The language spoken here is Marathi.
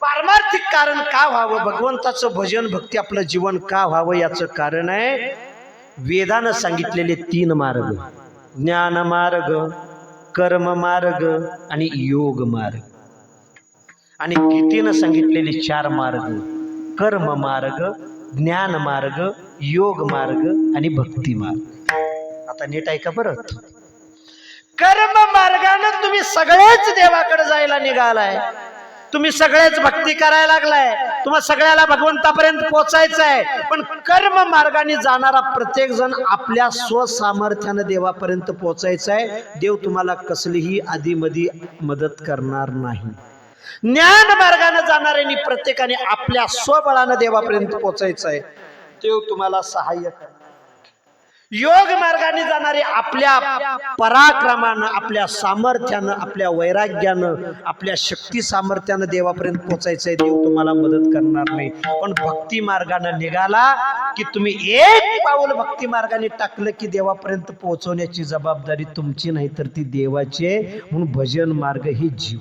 पारमार्थिक कारण का व्हावं? भगवंताचं भजन भक्ती आपलं जीवन का व्हावं याचं कारण आहे? वेदानं सांगितलेले तीन मार्ग. ज्ञान मार्ग कर्म मार्ग आणि योग मार्ग. आणि गीतेनं सांगितलेले चार मार्ग. कर्म मार्ग ज्ञान मार्ग योग मार्ग आणि भक्ती मार्ग. आता नीट ऐका बरं. कर्म मार्गानं तुम्ही सगळेच देवाकडे जायला निघालाय. तुम्ही सगळेच भक्ती करायला लागलाय. तुम्हा सगळ्याला भगवंतापर्यंत पोचायचं आहे पण कर्म मार्गाने जाणारा प्रत्येक जण आपल्या स्वसामर्थ्यानं देवापर्यंत पोचायचं आहे देव तुम्हाला कसलीही आधीमधी मदत करणार नाही. ज्ञान मार्गाने जाणाऱ्यांनी प्रत्येकाने आपल्या स्वबळानं देवापर्यंत पोचायचं आहे देव तुम्हाला सहाय्य करणार. योग मार्गाने जाणारे आपल्या पराक्रमानं आपल्या सामर्थ्यानं आपल्या वैराग्यानं आपल्या शक्ती सामर्थ्यानं देवापर्यंत पोचायचंय देव तुम्हाला मदत करणार नाही. पण भक्ती मार्गानं निघाला की तुम्ही एक पाऊल भक्ती मार्गाने टाकलं की देवापर्यंत पोहोचवण्याची जबाबदारी तुमची नाही तर ती देवाची आहे. म्हणून भजन मार्ग ही जीव.